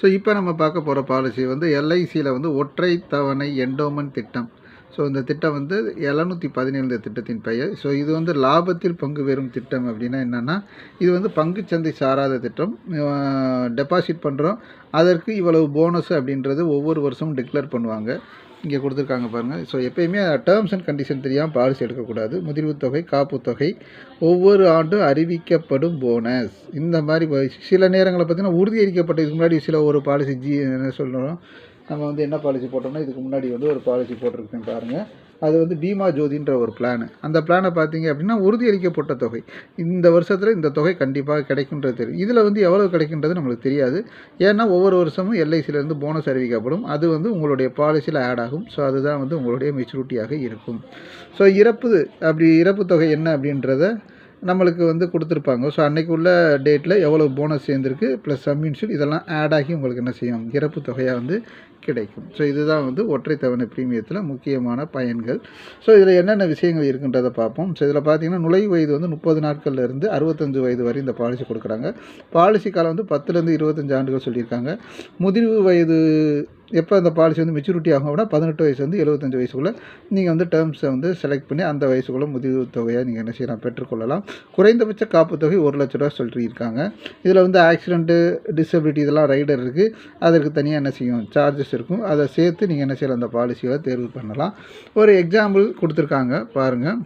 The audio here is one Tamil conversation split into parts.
ஸோ இப்போ நம்ம பார்க்க போகிற பாலிசி வந்து எல்ஐசியில் வந்து ஒற்றை தவணை என்டோமெண்ட் திட்டம். ஸோ இந்த திட்டம் வந்து எழுநூற்றி பதினேழு திட்டத்தின் பெயர். ஸோ இது வந்து லாபத்தில் பங்கு பெறும் திட்டம் அப்படின்னா என்னென்னா இது வந்து பங்குச்சந்தை சாராத திட்டம். டெபாசிட் பண்ணுறோம் அதற்கு இவ்வளவு போனஸ் அப்படின்றது ஒவ்வொரு வருஷமும் டிக்ளேர் பண்ணுவாங்க. இங்கே கொடுத்துருக்காங்க பாருங்கள் ஸோ எப்பயுமே டேர்ம்ஸ் அண்ட் கண்டிஷன் தெரியாமல் பாலிசி எடுக்கக்கூடாது. முதிர்வு தொகை காப்பு தொகை ஒவ்வொரு ஆண்டும் அறிவிக்கப்படும் போனஸ் இந்த மாதிரி சில நேரங்களில் பார்த்தீங்கன்னா உறுதியளிக்கப்பட்டதுக்கு முன்னாடி சில ஒரு பாலிசி ஜி என்ன சொல்கிறோம் நம்ம வந்து என்ன பாலிசி போட்டோம்னா இதுக்கு முன்னாடி வந்து ஒரு பாலிசி போட்டிருக்கேன் பாருங்கள் அது வந்து பீமா ஜோதின்ற ஒரு பிளானு அந்த பிளானை பார்த்தீங்க அப்படின்னா உறுதியளிக்கப்பட்ட தொகை. இந்த வருஷத்தில் இந்த தொகை கண்டிப்பாக கிடைக்குன்றது தெரியும். இதில் வந்து எவ்வளோ கிடைக்குன்றது நம்மளுக்கு தெரியாது. ஏன்னா ஒவ்வொரு வருஷமும் எல்ஐசியிலேருந்து போனஸ் அறிவிக்கப்படும். அது வந்து உங்களுடைய பாலிசியில் ஆட் ஆகும். ஸோ அதுதான் வந்து உங்களுடைய மெச்சூரிட்டியாக இருக்கும். ஸோ இறப்பு அப்படி இறப்பு தொகை என்ன அப்படின்றத நம்மளுக்கு வந்து கொடுத்துருப்பாங்க. ஸோ அன்னைக்கு உள்ள டேட்டில் எவ்வளோ போனஸ் சேர்ந்துருக்கு ப்ளஸ் சம்மின்ஷன் இதெல்லாம் ஆட் ஆகி உங்களுக்கு என்ன செய்யும்? இறப்பு தொகையாக வந்து கிடைக்கும். ஸோ இதுதான் வந்து ஒற்றை தவணை பிரீமியத்தில் முக்கியமான பயன்கள். ஸோ இதில் என்னென்ன விஷயங்கள் இருக்குன்றதை பார்ப்போம். ஸோ இதில் பார்த்தீங்கன்னா நுழைவு வயது வந்து முப்பது நாட்கள்ல இருந்து அறுபத்தஞ்சு வயது வரை இந்த பாலிசி கொடுக்குறாங்க. பாலிசி காலம் வந்து பத்துலேருந்து இருபத்தஞ்சு ஆண்டுகள் சொல்லியிருக்காங்க. முதிர்வு வயது எப்போ அந்த பாலிசி வந்து மெச்சூரிட்டி ஆகும் அப்படின்னா பதினெட்டு வயசு வந்து எழுபத்தஞ்சு வயசுக்குள்ளே நீங்கள் வந்து டேர்ம்ஸை வந்து செலக்ட் பண்ணி அந்த வயசுக்குள்ளே முதிர்வு தொகையாக நீங்கள் என்ன செய்யலாம் பெற்றுக்கொள்ளலாம். குறைந்தபட்ச காப்பு தொகை ஒரு லட்ச ரூபா சொல்லியிருக்காங்க. இதில் வந்து ஆக்சிடென்ட்டு டிசபிலிட்டி இதெல்லாம் ரைடர் இருக்குது அதற்கு தனியாக என்ன செய்யும்? சார்ஜஸ் இருக்கும். அதை சேர்த்து நீங்கள் என்ன செய்யலாம் அந்த பாலிசியை தேர்வு பண்ணலாம். ஒரு எக்ஸாம்பிள் கொடுத்துருக்காங்க பாருங்கள்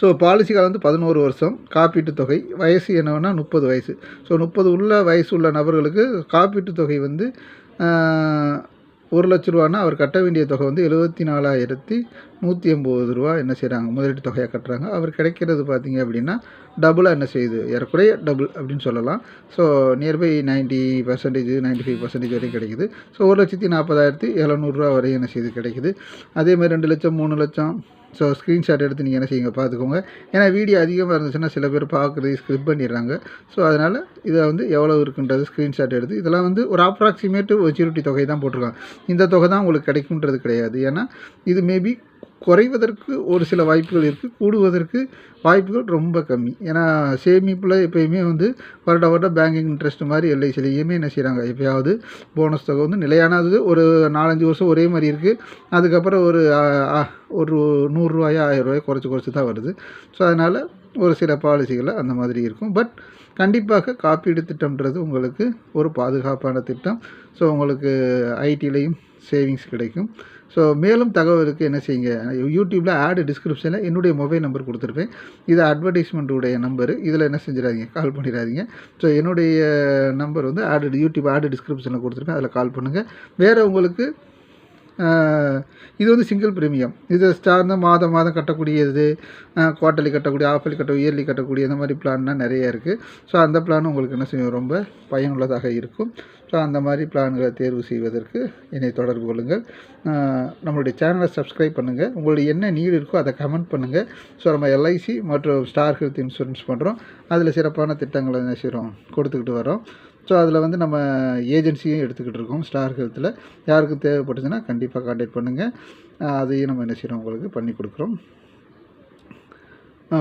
ஸோ பாலிசி காலம் வந்து பதினோரு வருஷம். காப்பீட்டு தொகை. வயசு என்னன்னா முப்பது வயசு. ஸோ முப்பது உள்ள வயசு உள்ள நபர்களுக்கு காப்பீட்டு தொகை வந்து ஒரு லட்ச ரூபான்னா அவர் கட்ட வேண்டிய தொகை வந்து எழுபத்தி நாலாயிரத்தி நூற்றி எண்பது ரூபா என்ன செய்கிறாங்க முதலீட்டு தொகையாக கட்டுறாங்க. அவர் கிடைக்கிறது பார்த்திங்க அப்படின்னா டபுளாக என்ன செய்யுது? ஏறக்குறைய டபுள் அப்படின்னு சொல்லலாம். So nearby ninety percentage ninety five percentage வரையும் கிடைக்குது. ஸோ ஒரு லட்சத்தி நாற்பதாயிரத்தி எழுநூறுரூவா வரையும் என்ன செய்யுது? கிடைக்குது. அதே மாதிரி ரெண்டு லட்சம் மூணு லட்சம் ஸோ ஸ்க்ரீன்ஷாட் எடுத்து நீங்கள் என்ன செய்யுங்க பார்த்துக்கோங்க. ஏன்னா வீடியோ அதிகமாக இருந்துச்சுன்னா சில பேர் பார்க்குறது ஸ்கிரிப் பண்ணிடுறாங்க. ஸோ அதனால் இதை வந்து எவ்வளோ இருக்குன்றது ஸ்க்ரீன்ஷாட் எடுத்து இதெல்லாம் வந்து ஒரு அப்ராக்சிமேட்டு மெச்சூரிட்டி தொகை தான் போட்டிருக்காங்க. இந்த தொகை தான் உங்களுக்கு கிடைக்குன்றது கிடையாது. ஏன்னா இது மேபி குறைவதற்கு ஒரு சில வாய்ப்புகள் இருக்குது கூடுவதற்கு வாய்ப்புகள் ரொம்ப கம்மி. ஏன்னா சேமிப்பில் எப்போயுமே வந்து வருட வருடம் பேங்கிங் இன்ட்ரெஸ்ட் மாதிரி எல்ஐசிலையுமே என்ன செய்கிறாங்க எப்பயாவது போனஸ் தொகை வந்து நிலையானது ஒரு நாலஞ்சு வருஷம் ஒரே மாதிரி இருக்குது அதுக்கப்புறம் ஒரு ஒரு நூறுரூவாயோ ஆயிரம் ரூபாய் குறைச்சி குறைச்சி தான் வருது. ஸோ அதனால் ஒரு சில பாலிசிகளை அந்த மாதிரி இருக்கும். பட் கண்டிப்பாக காப்பீடு திட்டம்ன்றது உங்களுக்கு ஒரு பாதுகாப்பான திட்டம். ஸோ உங்களுக்கு ஐடிலையும் சேவிங்ஸ் கிடைக்கும். ஸோ மேலும் தகவலுக்கு என்ன செய்யுங்க? யூடியூப்பில் ஆடு டிஸ்கிரிப்ஷனில் என்னுடைய மொபைல் நம்பர் கொடுத்துருப்பேன். இது அட்வர்டைஸ்மெண்ட்டுடைய நம்பரு இதில் என்ன செஞ்சிடாதீங்க? கால் பண்ணிடாதீங்க. ஸோ என்னுடைய நம்பர் வந்து ஆடு யூடியூப் ஆடு டிஸ்கிரிப்ஷனில் கொடுத்துருப்பேன். அதில் கால் பண்ணுங்கள் வேறு உங்களுக்கு இது வந்து சிங்கிள் ப்ரீமியம் இது ஸ்டார்னா மாதம் மாதம் கட்டக்கூடியது குவார்ட்டர்லி கட்டக்கூடிய ஆஃபர்லி கட்ட இயர்லி கட்டக்கூடிய இந்த மாதிரி பிளான்லாம் நிறைய இருக்குது ஸோ அந்த பிளான் உங்களுக்கு என்ன செய்யும்? ரொம்ப பயனுள்ளதாக இருக்கும். ஸோ அந்த மாதிரி பிளான்களை தேர்வு செய்வதற்கு என்னை தொடர்பு கொள்ளுங்கள். நம்மளுடைய சேனலை சப்ஸ்கிரைப் பண்ணுங்கள் உங்களுடைய என்ன நீடு இருக்கோ அதை கமெண்ட் பண்ணுங்கள் ஸோ நம்ம எல்ஐசி மற்றும் ஸ்டார் ஹெல்த் இன்சூரன்ஸ் பண்ணுறோம் அதில் சிறப்பான திட்டங்களை என்ன செய்கிறோம் கொடுத்துக்கிட்டு வரோம் ஸோ அதில் வந்து நம்ம ஏஜென்சியும் எடுத்துக்கிட்டு இருக்கோம் ஸ்டார் ஹெல்த்தில் யாருக்கும் தேவைப்பட்டுச்சுன்னா கண்டிப்பாக காண்டாக்ட் பண்ணுங்கள் அதையும் நம்ம என்ன செய்கிறோம் உங்களுக்கு பண்ணி கொடுக்குறோம்.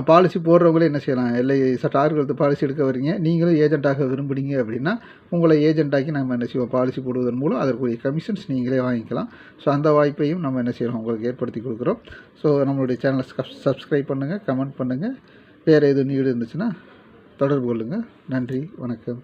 பாலிசி போடுறவங்களே என்ன செய்யலாம்? இல்லை ஸ்டார் ஹெல்த் பாலிசி எடுக்க வரீங்க. நீங்களும் ஏஜென்ட்டாக விரும்புனீங்க அப்படின்னா உங்களை ஏஜென்ட்டாக்கி நம்ம என்ன செய்வோம் பாலிசி போடுவதன் மூலம் அதற்குரிய கமிஷன்ஸ் நீங்களே வாங்கிக்கலாம். ஸோ அந்த வாய்ப்பையும் நம்ம என்ன செய்கிறோம் உங்களுக்கு ஏற்படுத்தி கொடுக்குறோம். ஸோ நம்மளுடைய சேனலை சப்ஸ்கிரைப் பண்ணுங்கள் கமெண்ட் பண்ணுங்கள் வேறு எதுவும் நீடு இருந்துச்சுன்னா தொடர்பு கொள்ளுங்கள் நன்றி வணக்கம்.